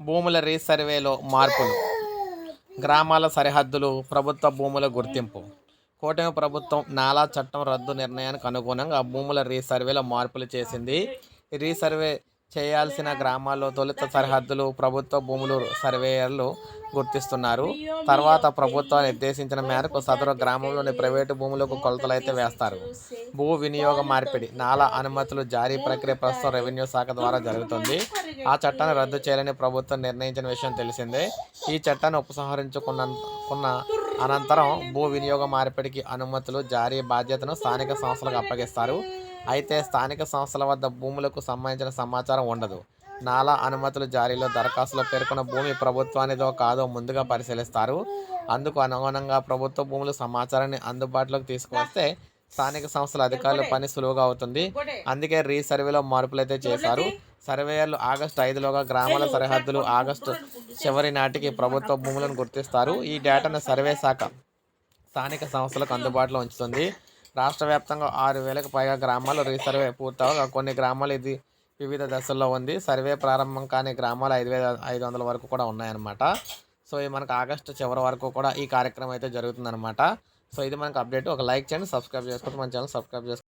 భూముల రీసర్వేలో మార్పులు. గ్రామాల సరిహద్దులు ప్రభుత్వ భూముల గుర్తింపు. కూటమి ప్రభుత్వం నాలా చట్టం రద్దు నిర్ణయానికి అనుగుణంగా భూముల రీసర్వేలో మార్పులు చేసింది. రీసర్వే చేయాల్సిన గ్రామాల్లో తొలుత సరిహద్దులు ప్రభుత్వ భూములు సర్వేయర్లు గుర్తిస్తున్నారు. తర్వాత ప్రభుత్వం నిర్దేశించిన మేరకు సదరు గ్రామంలోని ప్రైవేటు భూములకు కొలతలు అయితే వేస్తారు. భూ వినియోగ మార్పిడి నాలా అనుమతులు జారీ ప్రక్రియ ప్రస్తుతం రెవెన్యూ శాఖ ద్వారా జరుగుతుంది. ఆ చట్టాన్ని రద్దు చేయాలని ప్రభుత్వం నిర్ణయించిన విషయం తెలిసిందే. ఈ చట్టాన్ని ఉపసంహరించుకున్న అనంతరం భూ వినియోగ మార్పిడికి అనుమతులు జారీ బాధ్యతను స్థానిక సంస్థలకు అప్పగిస్తారు. అయితే స్థానిక సంస్థల వద్ద భూములకు సంబంధించిన సమాచారం ఉండదు. నాలా అనుమతులు జారీలో దరఖాస్తులో పేర్కొన్న భూమి ప్రభుత్వానిదో కాదో ముందుగా పరిశీలిస్తారు. అందుకు అనుగుణంగా ప్రభుత్వ భూముల సమాచారాన్ని అందుబాటులోకి తీసుకువస్తే స్థానిక సంస్థల అధికారుల పని సులువుగా అవుతుంది. అందుకే రీసర్వేలో మార్పులు అయితే చేశారు. సర్వేయర్లు ఆగస్టు ఐదులోగా గ్రామాల సరిహద్దులు ఆగస్టు చివరి నాటికి ప్రభుత్వ భూములను గుర్తిస్తారు. ఈ డేటాను సర్వే శాఖ స్థానిక సంస్థలకు అందుబాటులో ఉంచుతుంది. రాష్ట్ర వ్యాప్తంగా ఆరు వేలకు పైగా గ్రామాలు రీసర్వే పూర్తవగా కొన్ని గ్రామాలు ఇది వివిధ దశల్లో ఉంది. సర్వే ప్రారంభం కాని గ్రామాలు ఐదు వేల ఐదు వందల వరకు కూడా ఉన్నాయన్నమాట. సో ఇది మనకు ఆగస్టు చివరి వరకు కూడా ఈ కార్యక్రమం అయితే జరుగుతుందన్నమాట. సో ఇది మనకు అప్డేట్. ఒక లైక్ చేయండి సబ్స్క్రైబ్ చేసుకోండి. మన ఛానల్ సబ్స్క్రైబ్ చేసుకోండి.